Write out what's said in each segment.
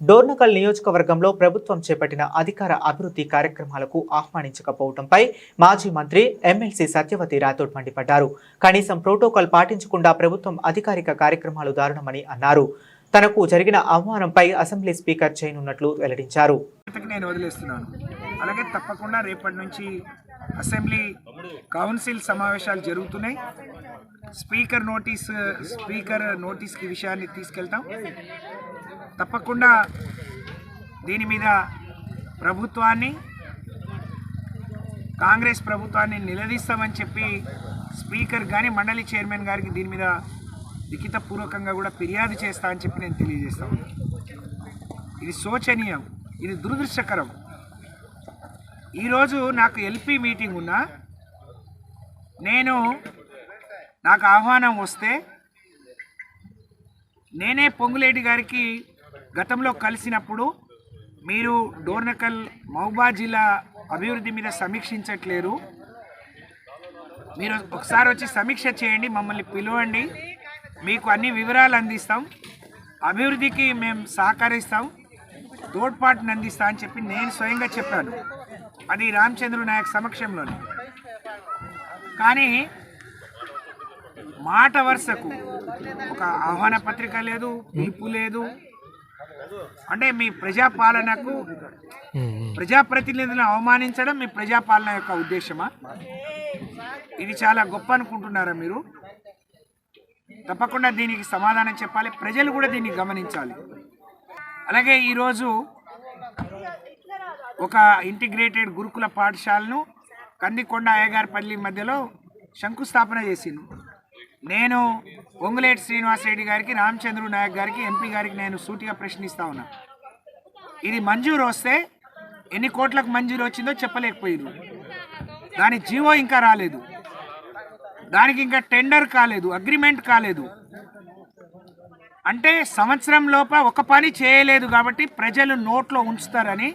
డోర్నకల్ నియోజకవర్గంలో ప్రభుత్వం చేపట్టిన అధికార అభివృద్ధి కార్యక్రమాలకు ఆహ్వానించకపోవడంపై మాజీ మంత్రి ఎమ్మెల్సీ సత్యవతి రాథోడ్ మండిపడ్డారు. కనీసం ప్రోటోకాల్ పాటించకుండా ప్రభుత్వం అధికారిక కార్యక్రమాలు దారుణమని అన్నారు. తనకు జరిగిన అవమానంపై అసెంబ్లీ స్పీకర్ చేయనున్నట్లు వెల్లడించారు. నేను వదిలేస్తున్నాను. అలాగే తప్పకుండా రేపటి నుంచి అసెంబ్లీ కౌన్సిల్ సమావేశాలు జరుగుతున్నాయి. స్పీకర్ నోటీస్ స్పీకర్ నోటీస్కి విషయాన్ని తీసుకెళ్తాం. తప్పకుండా దీని మీద ప్రభుత్వాన్ని కాంగ్రెస్ ప్రభుత్వాన్ని నిలదీస్తామని చెప్పి స్పీకర్ కానీ మండలి చైర్మన్ గారికి దీని మీద లిఖితపూర్వకంగా కూడా ఫిర్యాదు చేస్తా అని చెప్పి నేను తెలియజేస్తాను ఇది శోచనీయం ఇది దురదృష్టకరం. ఈరోజు నాకు ఎల్పి మీటింగ్ ఉన్నా నేను నాకు ఆహ్వానం వస్తే నేనే పొంగులేటి గారికి గతంలో కలిసినప్పుడు మీరు డోర్నకల్ మహబూబా జిల్లా అభివృద్ధి మీద సమీక్షించట్లేరు. మీరు ఒకసారి వచ్చి సమీక్ష చేయండి మమ్మల్ని పిలవండి. మీకు అన్ని వివరాలు అందిస్తాం. అభివృద్ధికి మేము సహకరిస్తాం. తోడ్పాటును అందిస్తా అని చెప్పి నేను స్వయంగా చెప్పాను. అది రామచంద్రు నాయక్ సమక్షంలోనే. కానీ మాట వరుసకు ఒక ఆహ్వాన పత్రిక లేదు పిలుపు లేదు. అంటే మీ ప్రజాపాలనకు ప్రజాప్రతినిధులను అవమానించడం మీ ప్రజాపాలన యొక్క ఉద్దేశమా? ఇది చాలా గొప్ప అనుకుంటున్నారా మీరు? తప్పకుండా దీనికి సమాధానం చెప్పాలి. ప్రజలు కూడా దీన్ని గమనించాలి. అలాగే ఈరోజు ఒక ఇంటిగ్రేటెడ్ గురుకుల పాఠశాలను కందికొండ అయ్యగారిపల్లి మధ్యలో శంకుస్థాపన చేసిండు నేను ఒంగులేటి శ్రీనివాసరెడ్డి గారికి రామచంద్రు నాయక్ గారికి ఎంపీ గారికి నేను సూటిగా ప్రశ్నిస్తా ఉన్నా. ఇది మంజూరు వస్తే ఎన్ని కోట్లకు మంజూరు వచ్చిందో చెప్పలేకపోయారు దాని జీవో ఇంకా రాలేదు. దానికి ఇంకా టెండర్ కాలేదు అగ్రిమెంట్ కాలేదు. అంటే సంవత్సరం లోప ఒక పని చేయలేదు కాబట్టి ప్రజలు నోట్లో ఉంచుతారని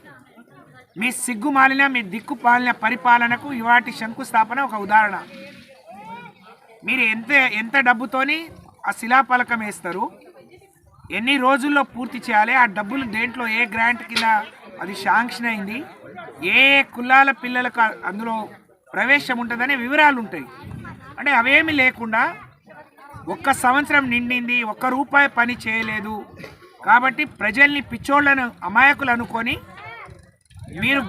మీ సిగ్గుమాలిన మీ దిక్కు పాలిన పరిపాలనకు ఇవాటి శంకుస్థాపన ఒక ఉదాహరణ. మీరు ఎంత ఎంత డబ్బుతోని ఆ శిలాఫలకం వేస్తారు? ఎన్ని రోజుల్లో పూర్తి చేయాలి? ఆ డబ్బులు దేంట్లో ఏ గ్రాంట్ కింద? అది శాంక్షన్ అయింది. ఏ ఏ కులాల పిల్లలకు అందులో ప్రవేశం ఉంటుందనే వివరాలు ఉంటాయి. అంటే అవేమి లేకుండా ఒక్క సంవత్సరం నిండింది ఒక్క రూపాయి పని చేయలేదు. కాబట్టి ప్రజల్ని పిచ్చోళ్ళను అమాయకులు అనుకొని మీరు